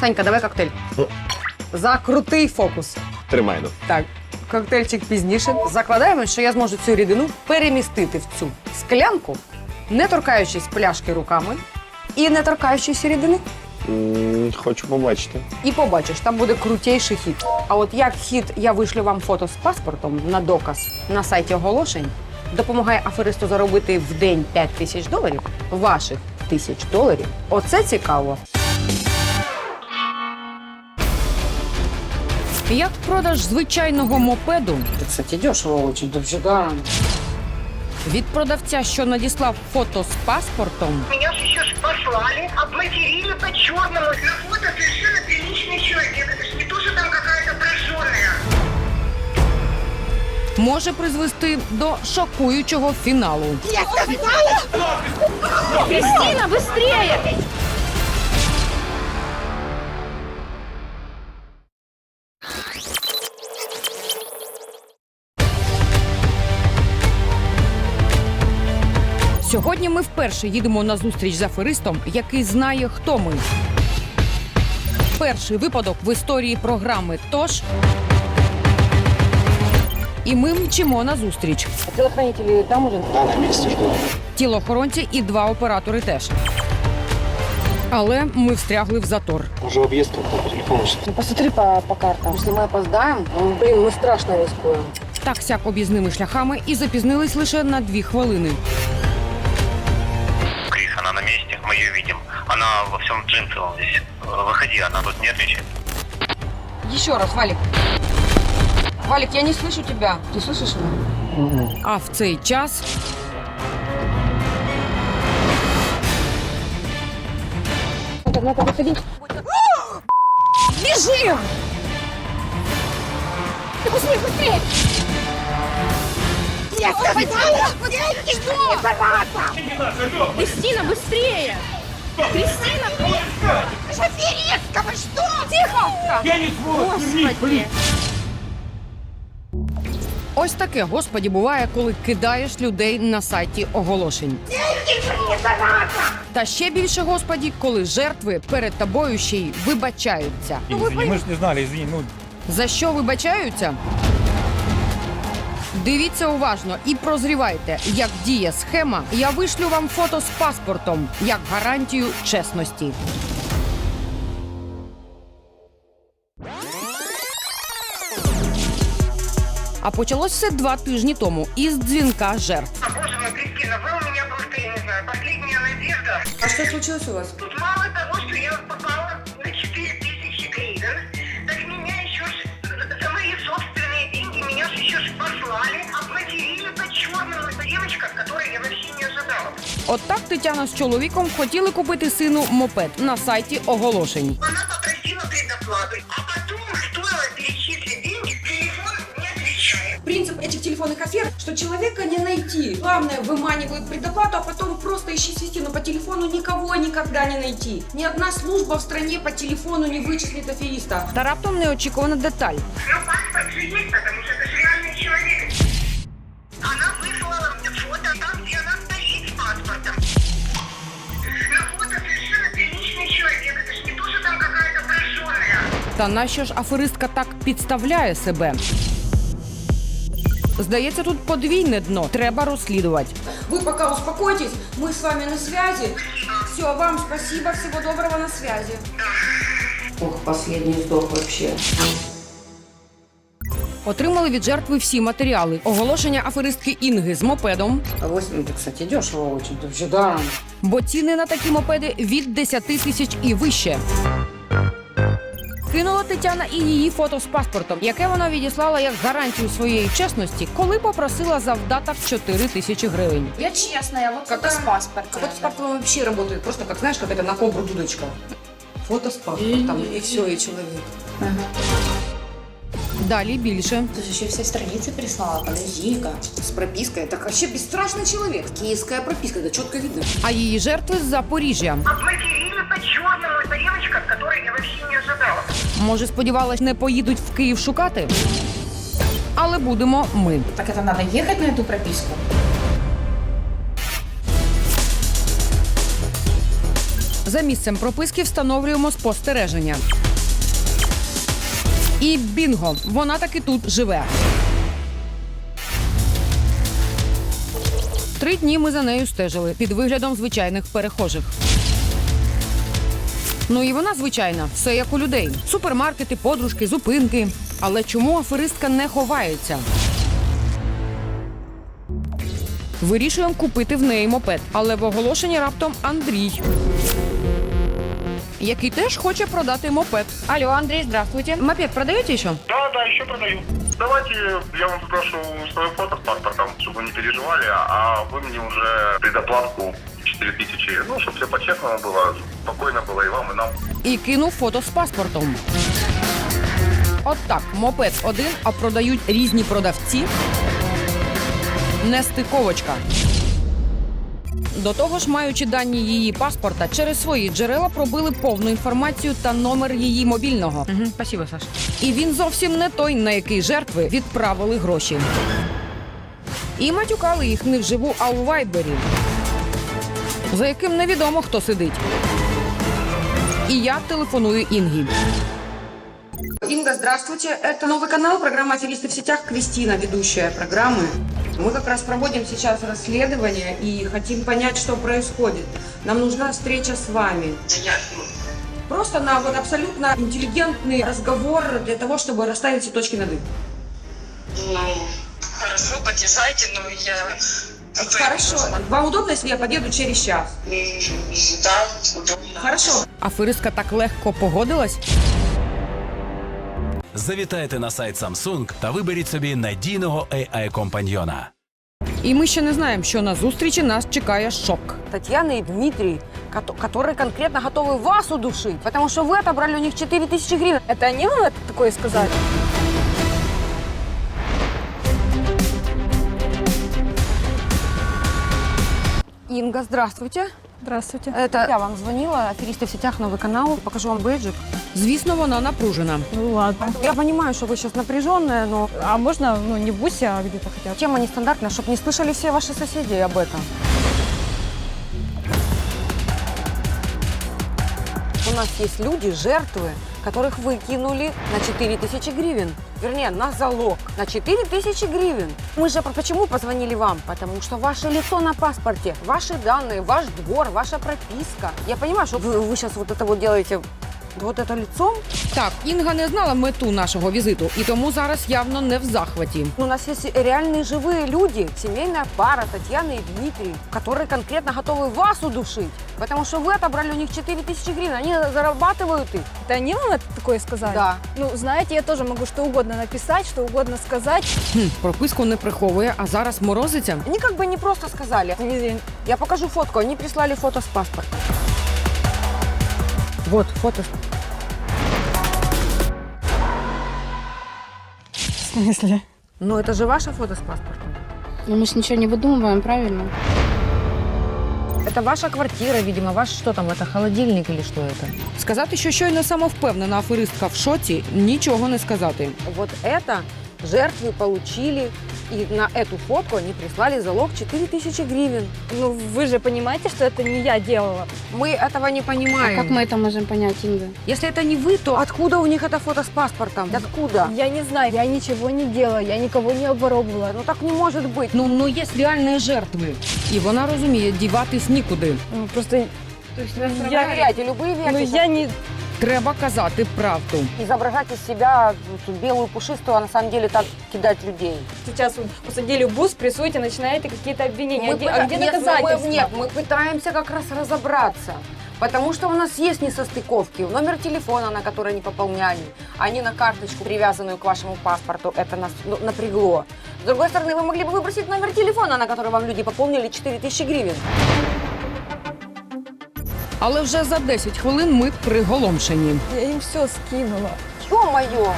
Санька, давай коктейль. За крутий фокус. Тримай ну. Так, коктейльчик пізніше. Закладаємо, що я зможу цю рідину перемістити в цю склянку, не торкаючись пляшки руками і не торкаючись рідини. М, Хочу побачити. І побачиш, там буде крутейший хід. А от як хід я вишлю вам фото з паспортом на доказ на сайті оголошень, допомагає аферисту заробити в день 5 тисяч доларів, ваших тисяч доларів. Оце цікаво. Як продаж звичайного мопеду Это, кстати, дешево очень, вообще да. від продавця, що надіслав фото з паспортом, Меня же еще ж послали, обматерили по-черному. На фото совершенно приличный человек. Это ж не то, что там какая-то прожженная. може призвести до шокуючого фіналу. Кристина, быстрее! Сьогодні ми вперше їдемо на зустріч з аферистом, який знає, хто ми. Перший випадок в історії програми Тож. І ми мчимо на зустріч. Телохранители там уже? Да, на місці жду. Тілоохоронці і два оператори теж. Але ми встрягли в затор. Може об'їзд как-то по телефону. Ну, посмотри по, по картам. Если мы опоздаем, ну, блин, мы страшно рискуем. Так сяк об'їзними шляхами і запізнились лише на дві хвилини. мы ее видим. Она во всем джинсовом здесь. Э, Выходи, она тут нервничает. Ще раз, Валік. Валік, я не слышу тебе. Ты слышишь меня? А в цей час Надо, надо выходить. біжи! Быстрее, быстрее! Кристина, быстрее! Кристина! Аферистка, вы что? Тихо! Я не Господи! Ось таке, господі, буває, коли кидаєш людей на сайті оголошень. Та ще більше, господі, коли жертви перед тобою ще й вибачаються. Извини, мы же не знали, извини. Ну, За що вибачаються? Дивіться уважно і прозрівайте, як діє схема. Я вишлю вам фото з паспортом як гарантію чесності. А почалось все два тижні тому із дзвінка жертв. А боже мой, Кристина, вы у меня просто, я не знаю, последняя надежда. А что случилось у вас? Тут мало того, что я попала на 4000 ожидала. От так Тетяна з чоловіком хотіли купити сину мопед на сайті оголошень. Она попросила предоплату, а потом стоило перечислить деньги, телефон не отвечает. Принцип этих телефонных афер, что человека не найти. Главное, выманивают предоплату, а потом просто ищи свести. Но по телефону никого никогда не найти. Ни одна служба в стране по телефону не вычислит афериста. Та раптом неочікувана деталь. Но паспорт же есть, потому что Та нащо ж аферистка так підставляє себе? Здається, тут подвійне дно. Треба розслідувати. Вы пока успокойтесь, мы с вами на связи. Все, вам спасибо, всего доброго на связи. Ох, последний сдох вообще. Отримали від жертви всі матеріали. Оголошення аферистки Інги з мопедом, А 8, это, кстати, дешево очень, вообще да. бо ціни на такі мопеди від 10 тисяч і вище. Кинула Тетяна і її фото з паспортом, яке вона відіслала як гарантію своєї чесності, коли попросила завдаток 4 тисячі гривень. Я честная, вот как с паспортом. Вот с паспортом вообще работает просто, как знаешь, как это на кобру дудочка. Фото с паспортом, и все, и человек. Далі більше. Ты же еще все страницы прислала, подожди-ка. С пропиской. Так вообще бесстрашный человек. Киевская прописка, это четко видно. А її жертви з Запоріжжя. Обматерили по-черному. Это девочка, от которой я вообще не ожидала. Може, сподівалась, не поїдуть в Київ шукати? Але будемо ми. Так это надо ехать на эту прописку? За місцем прописки встановлюємо спостереження. І бінго! Вона таки тут живе. Три дні ми за нею стежили під виглядом звичайних перехожих. Ну і вона звичайна, все як у людей: супермаркети, подружки, зупинки. Але чому аферистка не ховається? Вирішуємо купити в неї мопед, але в оголошенні раптом Андрій. Який теж хоче продати мопед. Алло, Андрій, здравствуйте. Мопед продаєте ще? Да, да, еще продаю. Давайте я вам сброшу свое фото с паспортом, чтобы вы не переживали, а вы мне уже предоплатку 4000, ну, чтобы все по-честному было, спокойно было и вам, и нам. і кинув фото з паспортом. От так, мопед один, а продають різні продавці. Нестиковочка. До того ж, маючи дані її паспорта, через свої джерела пробили повну інформацію та номер її мобільного. Угу, спасибо, Саш. І він зовсім не той, на який жертви відправили гроші. І матюкали їх не вживу, а у вайбері, за яким невідомо хто сидить. І я телефоную Інгі. Инга, здравствуйте. Это новый канал, программа «Аферисты в сетях». Кристина, ведущая программы. Мы как раз проводим сейчас расследование и хотим понять, что происходит. Нам нужна встреча с вами. Просто на вот абсолютно интеллигентный разговор для того, чтобы расставить все точки над «и». Ну, хорошо, подъезжайте, но я... Хорошо. Вам удобно, если я подъеду через час? М, Да, удобно. Хорошо. Аферистка так легко погодилась. Завітайте на сайт Samsung та виберіть собі надійного AI-компаньйона. І ми ще не знаємо, що на зустрічі нас чекає шок. Тетяна і Дмитрий, які конкретно готові вас удушити, тому що ви отобрали у них 4 тисячі гривень. Это они вам это такое сказали? Інга, здравствуйте. Здравствуйте. Это я вам звонила, аферисти в сетях, новий канал. Покажу вам бейджик. Звісно, вона напружена. Ну ладно. Я понимаю, что вы сейчас напряженная, но А можно, ну, не в бусе, а где-то хотя бы? тема нестандартная, чтобы не слышали все ваши соседи об этом. У нас есть люди, жертвы, которых выкинули на 4 тысячи гривен. Вернее, на залог на 4 тысячи гривен. Мы же по- почему позвонили вам? Потому что ваше лицо на паспорте, ваши данные, ваш двор, ваша прописка. Я понимаю, что вы, вы сейчас вот это вот делаете вот это лицом. Так, Інга не знала мету нашого візиту, і тому зараз явно не в захваті. У нас есть реальные живые люди, семейная пара Татьяна и Дмитрий, которые конкретно готовы вас удушить. Потому что вы отобрали у них 4 тысячи гривен, они зарабатывают их. Это они вам это такое сказали? Да. Ну, знаете, я тоже могу что угодно написать, что угодно сказать. Хм, прописку не приховує, а зараз морозиться. Они как бы не просто сказали. Я покажу фотку, они прислали фото с паспорта. Вот, фото. В смысле? Ну, это же ваше фото с паспортом. Но мы же ничего не выдумываем, правильно? Это ваша квартира, видимо, ваш що там, это холодильник или що это? Сказати, що щойно самовпевнена аферистка в шоці, нічого не сказати. Вот это жертвы получили, и на эту фотку они прислали залог 4 тысячи гривен. Ну, вы же понимаете, что это не я делала. Мы этого не А понимаем. как мы это можем понять, Инга? Если это не вы, то откуда у них это фото с паспортом? Откуда? Я не знаю, я ничего не делала, я никого не обворовывала. Ну так не може бути. Ну, ну є реальні жертви. І вона розуміє, діватись нікуди. Ну, просто Я веряйте, любые ну, версии. я не... Треба казати правду. Изображать из себя белую пушистую, а на самом деле так кидать людей. Сейчас вот посадили в бус, прессуете, начинаете какие-то обвинения. Мы а где, пыта- а где нет, доказательства? мы- Нет, мы пытаемся как раз разобраться. Потому что у нас есть несостыковки. Номер телефона, на который они пополняли, а не на карточку, привязанную к вашему паспорту. Это нас ну, напрягло. С другой стороны, вы могли бы выбросить номер телефона, на который вам люди пополнили 4 тысячи гривен. Але вже за 10 хвилин ми приголомшені. Я им все скинула. Ё-моё!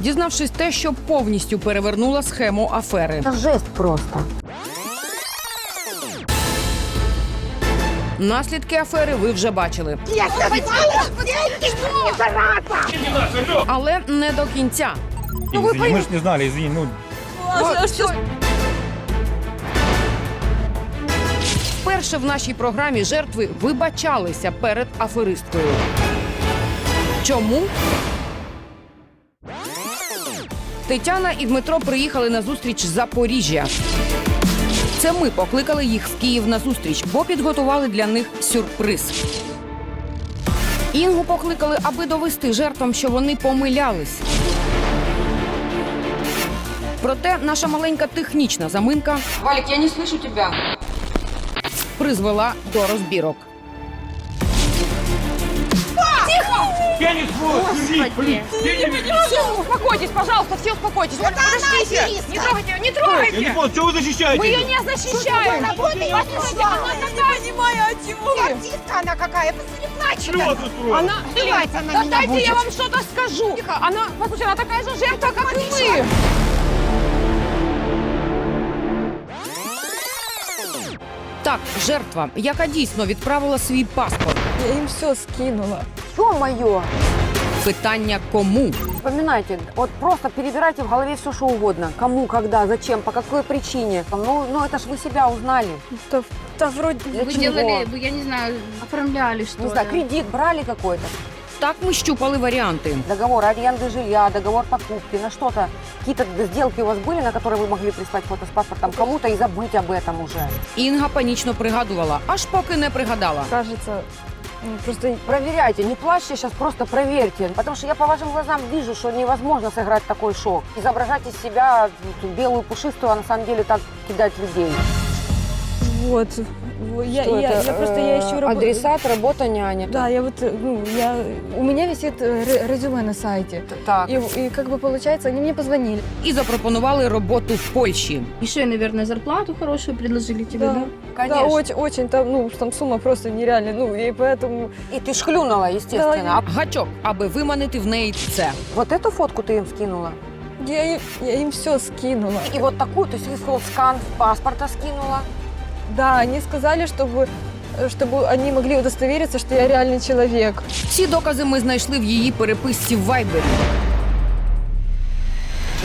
Дізнавшись те, що повністю перевернула схему афери. Це жест просто. Наслідки афери ви вже бачили. Але не до кінця. Извини, мы же не знали, извини, ну, А что- Вперше в нашій програмі жертви вибачалися перед аферисткою. Чому? Тетяна і Дмитро приїхали на зустріч з Запоріжжя. Це ми покликали їх в Київ на зустріч, бо підготували для них сюрприз. Інгу покликали, аби довести жертвам, що вони помилялись. Проте наша маленька технічна заминка Валик, я не слышу тебя. Призвела до розбірок. Я не свой, держись, блин. Все, успокойтесь, пожалуйста, все успокойтесь. Подождите, не трогайте ее, не трогайте. Я не понял, чего вы защищаете? Мы ее не защищаем. Послушайте, она такая... понимаю, о чем. Артистка она какая, посмотри, плачет. Что тут устроил? Она... Да дайте я вам что-то скажу. Она, послушайте, она такая же жертва, как и мы. Так, жертва, яка дійсно відправила свій паспорт. Я им все скинула. Ё-моё! Питання кому? Вспоминайте, вот просто перебирайте в голове все, что угодно. Кому, когда, зачем, по какой причине. Ну, ну это ж вы себя узнали. Да, да вроде... Для Вы чего? делали, вы, я не знаю, оформляли что-то. Не знаю, кредит брали какой-то. Так ми щупали варіанти. Договор аренды жилья, договор покупки, на что-то. Какие-то сделки у вас были, на которые вы могли прислать фото с паспортом кому-то и забыть об этом уже. Інга панічно пригадувала, аж поки не пригадала. Кажется, просто Проверяйте, не плачьте сейчас, просто проверьте. Потому что я по вашим глазам вижу, что невозможно сыграть такой шок. Изображать из себя белую пушистую, а на самом деле так кидать людей. вот. вот, Я, Что я, это? я просто я Э, ищу работу. Адресат, работа, няня. Да, я вот, э, ну, я, у меня висит э, ре- резюме на сайте. Так. И, и как бы получается, они мне позвонили. І запропонували роботу в Польщі. Еще, наверное, зарплату хорошую предложили тебе, да? Да, Конечно. очень, очень, там, ну, там сумма просто нереальная, ну, и поэтому... И ты шхлюнула, естественно. А Гачок, аби виманити в неї це. вот эту фотку ты им скинула? Я, им- я им все скинула. И вот такую, то есть full скан паспорта скинула? Да, они сказали, чтобы, э, чтобы они могли удостовериться, что я реальный человек. Ці докази ми знайшли в її переписці в Вайбері,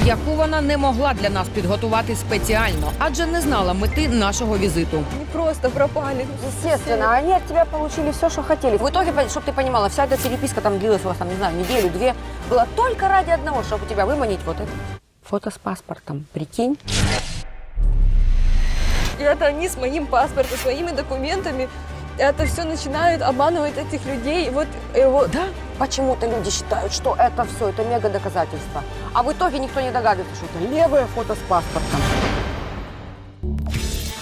яку вона не могла для нас підготувати спеціально, адже не знала мети нашого візиту. Они просто пропали. Естественно, они от тебя получили все, что хотели. В итоге, чтобы ты понимала, вся эта переписка там длилась у вас, там, не знаю, неделю-две, была только ради одного, чтобы у тебя выманить вот это. Фото с паспортом, прикинь. И это они с моим паспортом, с моими документами. Это все начинают обманывать этих людей. И Вот, э, вот Да? Почему-то люди считают, что это все, это мега доказательство. А в итоге никто не догадывается, что это левое фото с паспортом.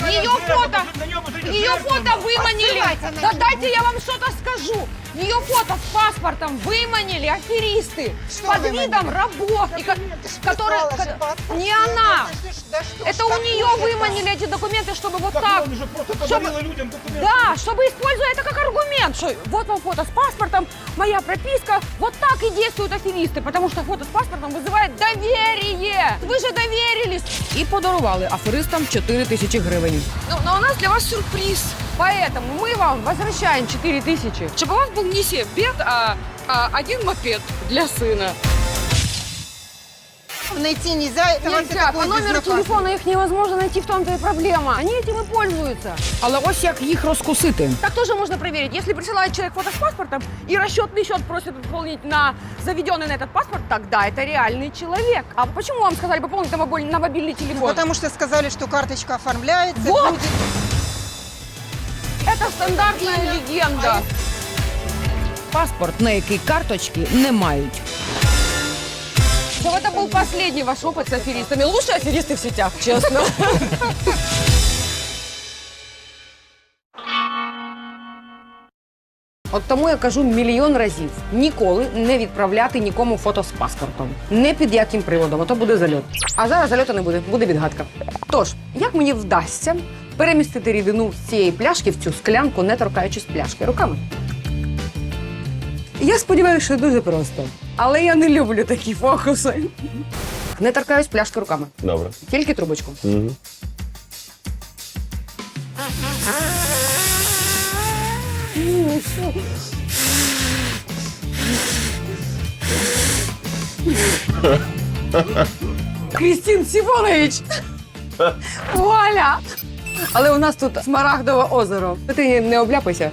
Ее фото! Ее фото выманили! Да дайте я вам что-то скажу! Ее фото с паспортом выманили аферисты под видом работы, ко- которая- ко- не она. Это у нее выманили эти документы, чтобы вот так, Он же просто Чтобы- людям документы. да, чтобы используя это как аргумент, что вот вам фото с паспортом, моя прописка, вот так и действуют аферисты, потому что фото с паспортом вызывает доверие. Вы же доверились. І подарували аферистам 4 тисячі гривень. Ну, но у нас для вас сюрприз. Поэтому мы вам возвращаем 4 тысячи. Чтобы у вас был не себе а, а один мопед для сына. Найти нельзя, это вообще Нельзя, такое по номеру безопасно. телефона их невозможно найти, в том-то и проблема. Они этим и пользуются. Але ось як їх розкусити. Так тоже можно проверить. Если присылает человек фото с паспортом и расчетный счет просит пополнить на заведенный на этот паспорт, тогда это реальный человек. А почему вам сказали пополнить на мобиль- на мобильный Ну, телефон? Потому что сказали, что карточка оформляется. Вот. люди- Это стандартная легенда. Паспорт, на який карточки не мають. Чтобы это был последний ваш опыт с аферистами. Лучшие аферисты в сетях, честно. От тому я кажу мільйон разів: ніколи не відправляти нікому фото з паспортом. Не під яким приводом, а то буде зальот. А зараз зальоту не буде, буде відгадка. Тож, як мені вдасться перемістити рідину з цієї пляшки в цю склянку, не торкаючись пляшки руками? Я сподіваюся, що дуже просто. Але я не люблю такі фокуси. Не торкаюсь пляшки руками, Добре. тільки трубочку. Угу. Крістін Сімонович! Валя! Але у нас тут смарагдове озеро. Ти не обляпайся.